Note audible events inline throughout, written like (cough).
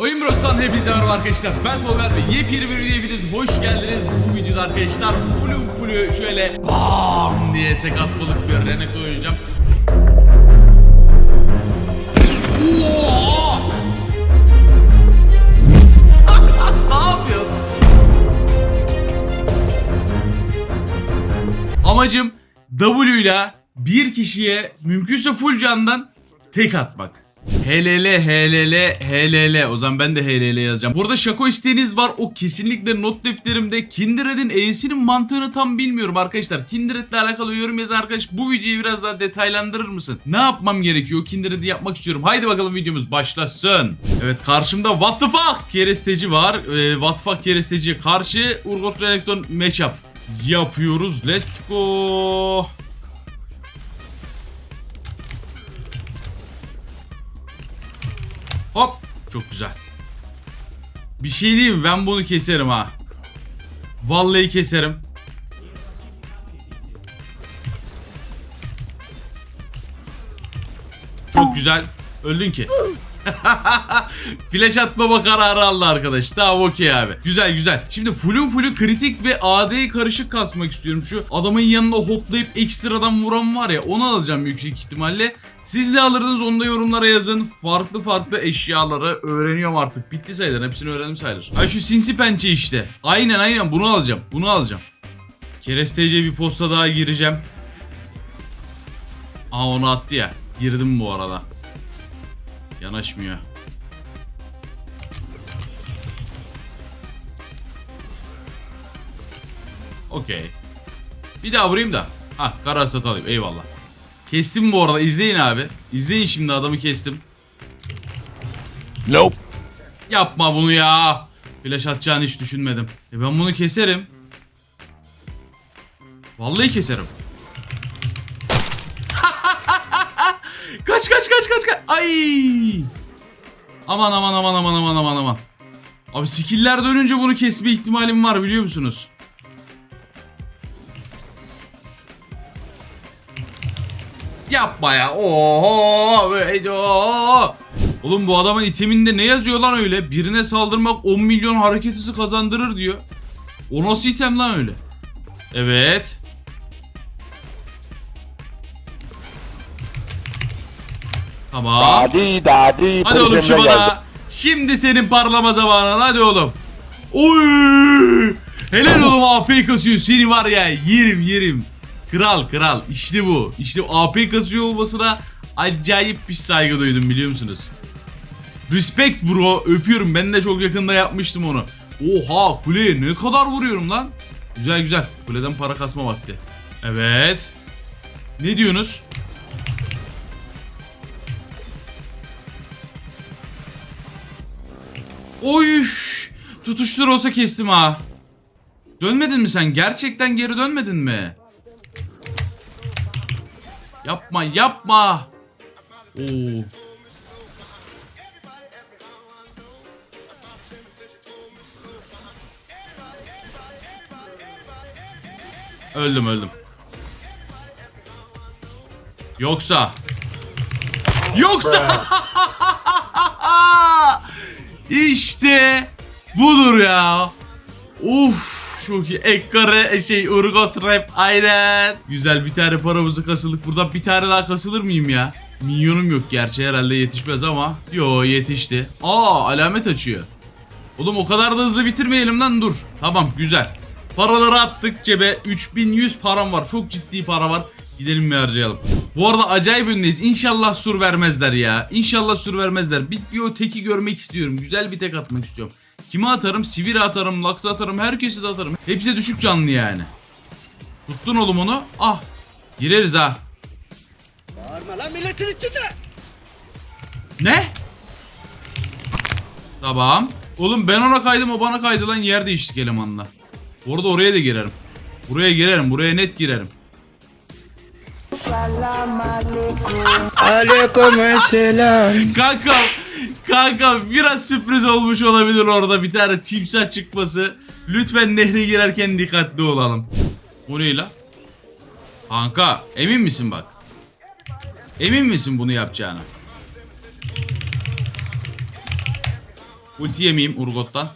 Oyun Bros'tan hepinize merhaba arkadaşlar. Ben Tolga ve yepyeni bir videoya hepiniz hoş geldiniz. Bu videoda arkadaşlar flu flu şöyle BAM diye tek atmalık bir Renekton oynayacağım. (laughs) Amacım W ile bir kişiye mümkünse full candan tek atmak. HLL, HLL, HLL. O zaman ben de HLL yazacağım. Burada şako isteğiniz var. O kesinlikle not defterimde. Kindred'in E'sinin mantığını tam bilmiyorum arkadaşlar. Kindred'le alakalı yorum yazan arkadaş bu videoyu biraz daha detaylandırır mısın? Ne yapmam gerekiyor? Kindred'i yapmak istiyorum. Haydi bakalım videomuz başlasın. Evet karşımda What the fuck keresteci var. Ee, what the fuck keresteciye karşı Urgot Renekton matchup yapıyoruz. Let's go. Hop. Çok güzel. Bir şey diyeyim mi? Ben bunu keserim ha. Vallahi keserim. Çok güzel. Öldün ki. (laughs) Flash atmama kararı aldı arkadaş. Tamam okey abi. Güzel güzel. Şimdi full'ün full'ü kritik ve AD karışık kasmak istiyorum. Şu adamın yanına hoplayıp ekstradan vuran var ya onu alacağım yüksek ihtimalle. Siz ne alırdınız onu da yorumlara yazın. Farklı farklı eşyaları öğreniyorum artık. Bitti sayılır. Hepsini öğrendim sayılır. Ha şu sinsi pençe işte. Aynen aynen bunu alacağım. Bunu alacağım. Keresteciye bir posta daha gireceğim. Aa onu attı ya. Girdim bu arada. Yanaşmıyor. Okey. Bir daha vurayım da. Ha kara hasat alayım eyvallah. Kestim bu arada izleyin abi. İzleyin şimdi adamı kestim. Nope. Yapma bunu ya. Flash atacağını hiç düşünmedim. E ben bunu keserim. Vallahi keserim. Kaç kaç kaç kaç kaç. Ay. Aman aman aman aman aman aman aman. Abi skill'ler dönünce bunu kesme ihtimalim var biliyor musunuz? Yapma ya. Oho. oo. Oğlum bu adamın iteminde ne yazıyor lan öyle? Birine saldırmak 10 milyon hareket hızı kazandırır diyor. O nasıl item lan öyle? Evet. Tamam. Dadi dadi Hadi oğlum şu geldi. bana. Şimdi senin parlama zamanın. Hadi oğlum. Oy! Helal oğlum AP kasıyor. Seni var ya yerim yerim. Kral kral. İşte bu. İşte AP kasıyor olmasına acayip bir saygı duydum biliyor musunuz? Respect bro. Öpüyorum. Ben de çok yakında yapmıştım onu. Oha kuleye ne kadar vuruyorum lan. Güzel güzel. Kuleden para kasma vakti. Evet. Ne diyorsunuz? Oy! Tutuştur olsa kestim ha. Dönmedin mi sen? Gerçekten geri dönmedin mi? Yapma, yapma. Oo. Öldüm, öldüm. Yoksa Yoksa (laughs) İşte budur ya. Uf çok iyi. Ekkare şey Urgot Rap aynen. Güzel bir tane paramızı kasıldık. Buradan bir tane daha kasılır mıyım ya? Minyonum yok gerçi herhalde yetişmez ama. Yo yetişti. Aa alamet açıyor. Oğlum o kadar da hızlı bitirmeyelim lan dur. Tamam güzel. Paraları attık cebe. 3100 param var. Çok ciddi para var. Gidelim bir harcayalım. Bu arada acayip öndeyiz. İnşallah sur vermezler ya. İnşallah sur vermezler. Bir, bir o teki görmek istiyorum. Güzel bir tek atmak istiyorum. Kime atarım? Sivir atarım, Lux atarım, herkesi de atarım. Hepsi düşük canlı yani. Tuttun oğlum onu. Ah. Gireriz ha. Bağırma lan milletin içinde. Ne? Tamam. Oğlum ben ona kaydım o bana kaydı lan yer değiştik elemanla. Bu arada oraya da girerim. Buraya girerim. Buraya net girerim. Aleykümselam. Kankam, kankam biraz sürpriz olmuş olabilir orada bir tane timsah çıkması. Lütfen nehre girerken dikkatli olalım. O ne la? Kanka emin misin bak? Emin misin bunu yapacağına? Ulti yemeyeyim Urgot'tan.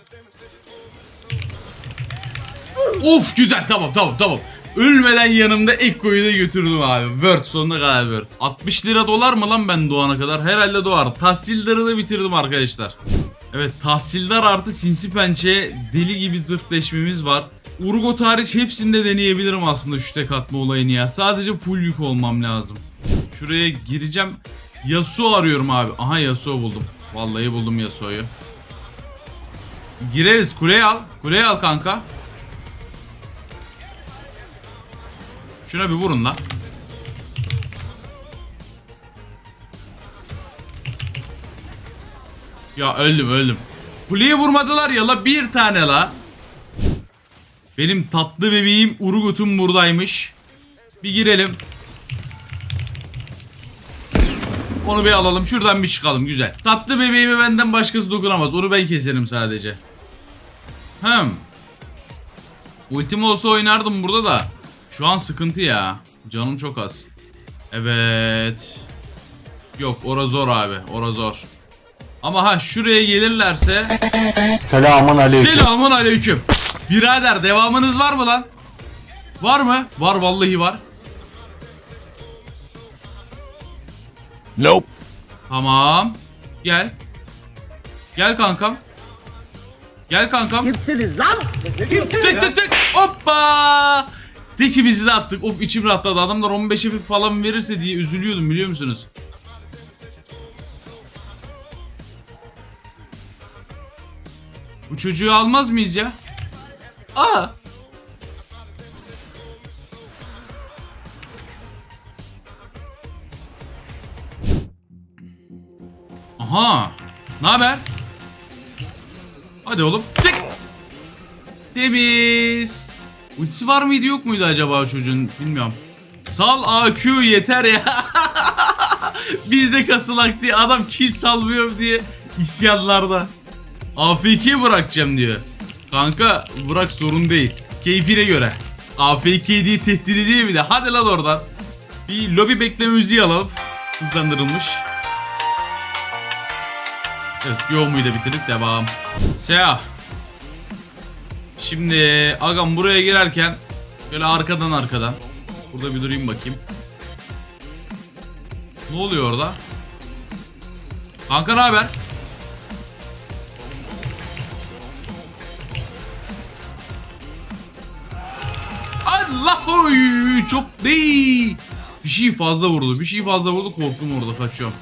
Of güzel tamam tamam tamam. Ölmeden yanımda Ekko'yu da götürdüm abi. Word sonuna kadar Word. 60 lira dolar mı lan ben doğana kadar? Herhalde doğar. Tahsilleri da bitirdim arkadaşlar. Evet tahsildar artı sinsi pençe deli gibi zırhleşmemiz var. Urgot hariç hepsinde deneyebilirim aslında şu tek atma olayını ya. Sadece full yük olmam lazım. Şuraya gireceğim. Yasuo arıyorum abi. Aha Yasuo buldum. Vallahi buldum Yasuo'yu. Gireriz. Kuleyi al. Kuleyi al kanka. Şuna bir vurun lan. Ya öldüm öldüm. Kuleye vurmadılar ya la bir tane la. Benim tatlı bebeğim Urgut'um buradaymış. Bir girelim. Onu bir alalım. Şuradan bir çıkalım. Güzel. Tatlı bebeğimi benden başkası dokunamaz. Onu ben keserim sadece. Hem. Ultim olsa oynardım burada da. Şu an sıkıntı ya. Canım çok az. Evet. Yok ora zor abi. Ora zor. Ama ha şuraya gelirlerse Selamun aleyküm. Selamun aleyküm. Birader devamınız var mı lan? Var mı? Var vallahi var. Nope. Tamam. Gel. Gel kankam. Gel kankam. Kimsiniz lan? Kimsiniz? Tık tık tık. Hoppa. Tekimizi de attık. Of içim rahatladı. Adamlar 15 FF falan verirse diye üzülüyordum biliyor musunuz? Bu çocuğu almaz mıyız ya? Aa. Aha. Ne haber? Hadi oğlum. Tık. Temiz. Ultisi var mıydı yok muydu acaba çocuğun bilmiyorum. Sal AQ yeter ya. (laughs) Bizde kasılak diye adam kill salmıyor diye isyanlarda. AFK bırakacağım diyor. Kanka bırak sorun değil. Keyfine göre. AFK diye tehdit ediyor bir de. Hadi lan oradan. Bir lobi bekleme müziği alalım. Hızlandırılmış. Evet yoğumuyu da bitirdik devam. Seha. Şimdi agam buraya girerken şöyle arkadan arkadan. Burada bir durayım bakayım. Ne oluyor orada? Kanka ne haber? Allah oy çok değil. Bir şey fazla vurdu. Bir şey fazla vurdu korktum orada kaçıyorum.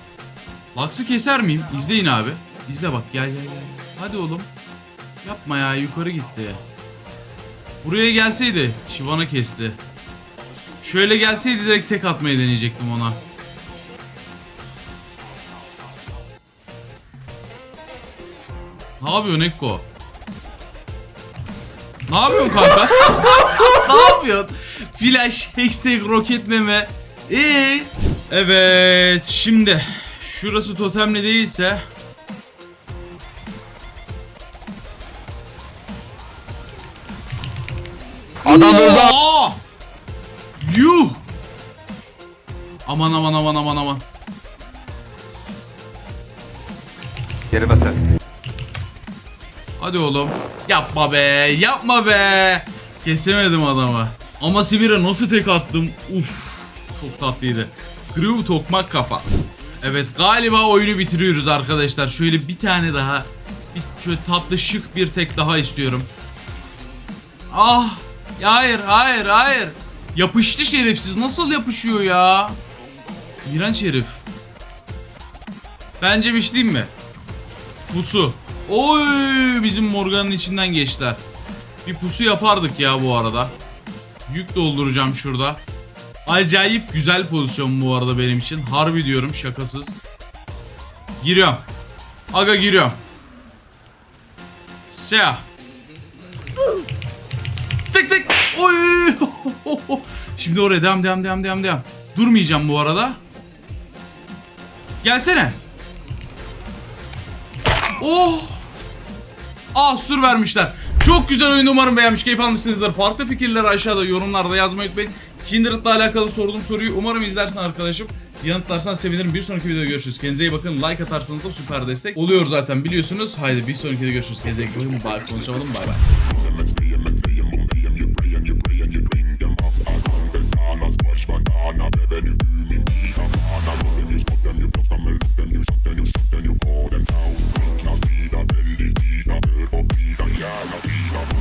Lux'ı keser miyim? İzleyin abi. İzle bak gel gel gel. Hadi oğlum. Yapma ya yukarı gitti. Buraya gelseydi Şivana kesti. Şöyle gelseydi direkt tek atmayı deneyecektim ona. Ne yapıyorsun Ekko? Ne yapıyorsun kanka? (laughs) ne yapıyorsun? Flash, hextech, roket meme. Ee? Evet, şimdi şurası totemli değilse Adam öldü. Oha! Yuh! Aman aman aman aman aman. Geri basar. Hadi oğlum. Yapma be, yapma be. Kesemedim adamı. Ama Sibir'e nasıl tek attım? Uf, çok tatlıydı. Groove tokmak kafa. Evet galiba oyunu bitiriyoruz arkadaşlar. Şöyle bir tane daha. Bir şöyle tatlı şık bir tek daha istiyorum. Ah! Hayır, hayır, hayır. Yapıştı şerefsiz. Nasıl yapışıyor ya? İğrenç herif. Bence bir şey diyeyim mi? Pusu. Oy bizim Morgan'ın içinden geçtiler. Bir pusu yapardık ya bu arada. Yük dolduracağım şurada. Acayip güzel pozisyon bu arada benim için. Harbi diyorum şakasız. Giriyorum. Aga giriyorum. Siyah. Şimdi oraya devam devam devam devam devam. Durmayacağım bu arada. Gelsene. Oh. Ah sur vermişler. Çok güzel oyun umarım beğenmiş keyif almışsınızdır. Farklı fikirleri aşağıda yorumlarda yazmayı unutmayın. Kindred'la alakalı sorduğum soruyu umarım izlersin arkadaşım. yanıtlarsan sevinirim. Bir sonraki videoda görüşürüz. Kendinize iyi bakın. Like atarsanız da süper destek oluyor zaten biliyorsunuz. Haydi bir sonraki videoda görüşürüz. Kendinize iyi bakın. Bye. Konuşamadım. Bay bay.